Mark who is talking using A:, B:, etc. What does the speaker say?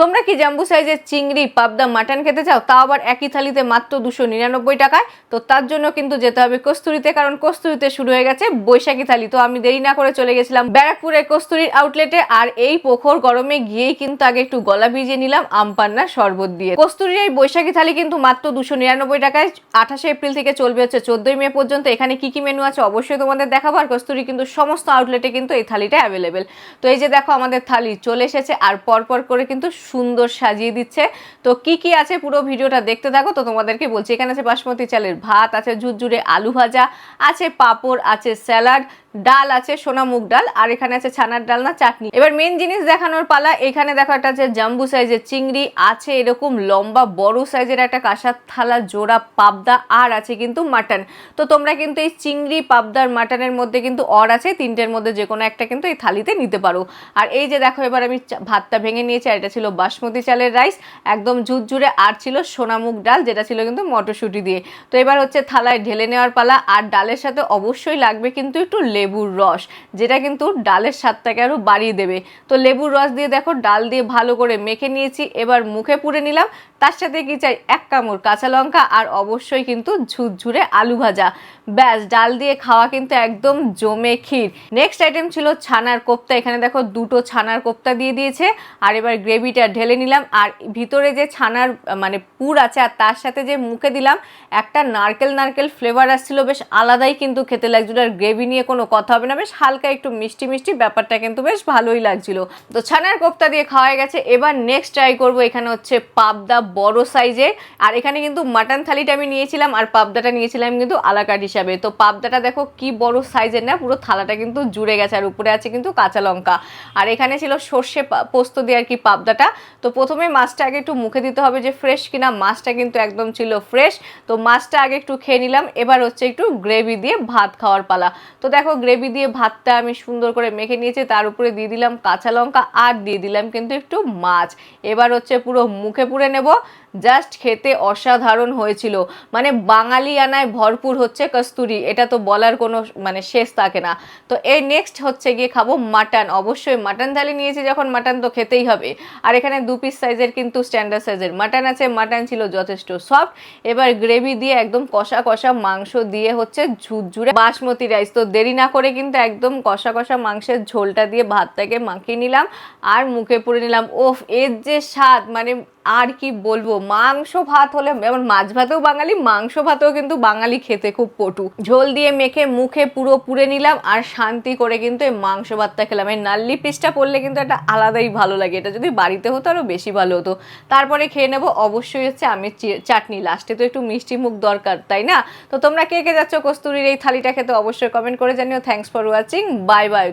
A: তোমরা কি জাম্বু সাইজের চিংড়ি, পাবদা, মাটন খেতে চাও? তাও আবার একই থালিতে মাত্র দুশো নিরানব্বই টাকায়। তো তার জন্য কিন্তু যেতে হবে কস্তুরিতে, কারণ কস্তুরিতে শুরু হয়ে গেছে বৈশাখী থালি। তো আমি দেরি না করে চলে গেছিলাম ব্যারাকপুরের কস্তুরির আউটলেটে আর এই পোখর গরমে গিয়েই কিন্তু আগে একটু গলা ভিজিয়ে নিলাম আমপান্নার শরবত দিয়ে। কস্তুরির এই বৈশাখী থালি কিন্তু মাত্র দুশো নিরানব্বই টাকায়। আঠাশে এপ্রিল থেকে চলবে হচ্ছে চোদ্দই মে পর্যন্ত। এখানে কি কি মেনু আছে অবশ্যই তোমাদের দেখাবো। আর কস্তুরি কিন্তু সমস্ত আউটলেটে কিন্তু এই থালিটা অ্যাভেলেবেল তো এই যে দেখো আমাদের থালি চলে এসেছে, আর পরপর করে কিন্তু সুন্দর সাজিয়ে দিচ্ছে। তো কি কি আছে পুরো ভিডিওটা দেখতে থাকো। তো তোমাদেরকে বলছি, এখানে আছে বাসমতি চালের ভাত, আছে ঝুরঝুরে আলু ভাজা, আছে পাঁপড়, আছে স্যালাড ডাল আছে, সোনা মুগ ডাল, আর এখানে আছে ছানার ডাল না চাটনি। এবার মেন জিনিস দেখানোর পালা, এখানে দেখো একটা আছে জাম্বু সাইজের চিংড়ি, আছে এরকম লম্বা, বড় সাইজের একটা কাঁসার থালা, জোড়া পাবদা, আর আছে কিন্তু মাটন তো তোমরা কিন্তু এই চিংড়ি, পাবদার মাটনের মধ্যে কিন্তু অর আছে, তিনটের মধ্যে যে কোনো একটা কিন্তু এই থালিতে নিতে পারো। আর এই যে দেখো, এবার আমি ভাতটা ভেঙে নিয়েছি, আর এটা ছিল বাসমতি চালের রাইস একদম ঝুরঝুরে, আর ছিল সোনামুগ ডাল, যেটা ছিল কিন্তু মটরশুঁটি দিয়ে। তো এবার হচ্ছে থালায় ঢেলে নেওয়ার পালা, আর ডালের সাথে অবশ্যই লাগবে কিন্তু একটু লেবুর রস, যেটা কিন্তু ডালের স্বাদটাকে আরও বাড়িয়ে দেবে। তো লেবুর রস দিয়ে দেখো, ডাল দিয়ে ভালো করে মেখে নিয়েছি, এবার মুখে পুড়ে নিলাম। তার সাথে কি চাই? এক কামড়, কাঁচা লঙ্কা আর অবশ্যই কিন্তু ঝুরঝুরে আলু ভাজা। ব্যাস, ডাল দিয়ে খাওয়া কিন্তু একদম জমে ক্ষীর। নেক্সট আইটেম ছিল ছানার কোপ্তা। এখানে দেখো দুটো ছানার কোপ্তা দিয়ে দিয়েছে। আর এবার গ্রেভিটা ঢেলে নিলাম। আর ভিতরে যে ছানার মানে পুর আছে আর তার সাথে যে মুখে দিলাম, একটা নারকেল নারকেল ফ্লেভার আসছিল। বেশ আলাদাই কিন্তু খেতে লাগছিল। আর গ্রেভি নিয়ে কোনো কথা হবে না। বেশ হালকা একটু মিষ্টি মিষ্টি ব্যাপারটা কিন্তু বেশ ভালোই লাগছিল। তো ছানার কোপ্তা দিয়ে খাওয়া গেছে। এবার নেক্সট ট্রাই করব। এখানে হচ্ছে পাবদা বড় সাইজের। আর এখানে কিন্তু মাটন থালিটা আমি নিয়েছিলাম আর পাবদাটা নিয়েছিলাম কিন্তু আলাকাট হিসাবে। তো পাবদাটা দেখো কি বড় সাইজের না, পুরো থালাটা কিন্তু জুড়ে গেছে আর উপরে আছে কিন্তু কাঁচা লঙ্কা। আর এখানে ছিল সর্ষে পোস্ত দিয়ে আর কি পাবদাটা। তো প্রথমে মাছটা আগে একটু মুখে দিতে হবে যে ফ্রেশ কিনা। মাছটা কিন্তু একদম ছিল ফ্রেশ। তো মাছটা আগে একটু খেয়ে নিলাম। এবার হচ্ছে একটু গ্রেভি দিয়ে ভাত খাওয়ার পালা। তো দেখো গ্রেভি দিয়ে ভাতটা আমি সুন্দর করে মেখে নিয়েছি। তার উপরে দিয়ে দিলাম কাঁচা লঙ্কা আর দিয়ে দিলাম কিন্তু একটু মাছ। এবার হচ্ছে পুরো মুখে পুড়ে নেব। জাস্ট খেতে অসাধারণ হয়েছিল। মানে বাঙালি আনায় ভরপুর হচ্ছে কস্তুরি, এটা তো বলার কোনো মানে শেষ থাকে না। তো এই নেক্সট হচ্ছে গিয়ে খাব মাটন অবশ্যই মাটন থালি নিয়েছি যখন মাটন তো খেতেই হবে। আর এখানে দু পিস সাইজের কিন্তু স্ট্যান্ডার্ড সাইজের মাটন আছে মাটন ছিল যথেষ্ট সফট এবার গ্রেভি দিয়ে একদম কষা কষা মাংস দিয়ে হচ্ছে ঝুরঝুরে বাসমতি রাইস তো দেরি না করে কিন্তু একদম কষা কষা মাংসের ঝোলটা দিয়ে ভাতটাকে মাখিয়ে নিলাম। আর মুখে পুড়ে নিলাম। ওফ, এর যে স্বাদ মানে আর কি বলব? মাংস ভাত হলে, যেমন মাছ ভাতেও বাঙালি, মাংস ভাতেও কিন্তু বাঙালি খেতে খুব পটু। ঝোল দিয়ে মেখে মুখে পুরো পুড়ে নিলাম আর শান্তি করে কিন্তু এই মাংস ভাতটা খেলাম। এই নাল্লি পিসটা পড়লে কিন্তু একটা আলাদাই ভালো লাগে। এটা যদি বাড়িতে হতো আরও বেশি ভালো হতো। তারপরে খেয়ে নেব অবশ্যই হচ্ছে আমি চাটনি। লাস্টে তো একটু মিষ্টি মুখ দরকার, তাই না? তো তোমরা কে কে যাচ্ছ কস্তুরির এই থালিটা খেতে অবশ্যই কমেন্ট করে জানিও। Thanks for watching bye bye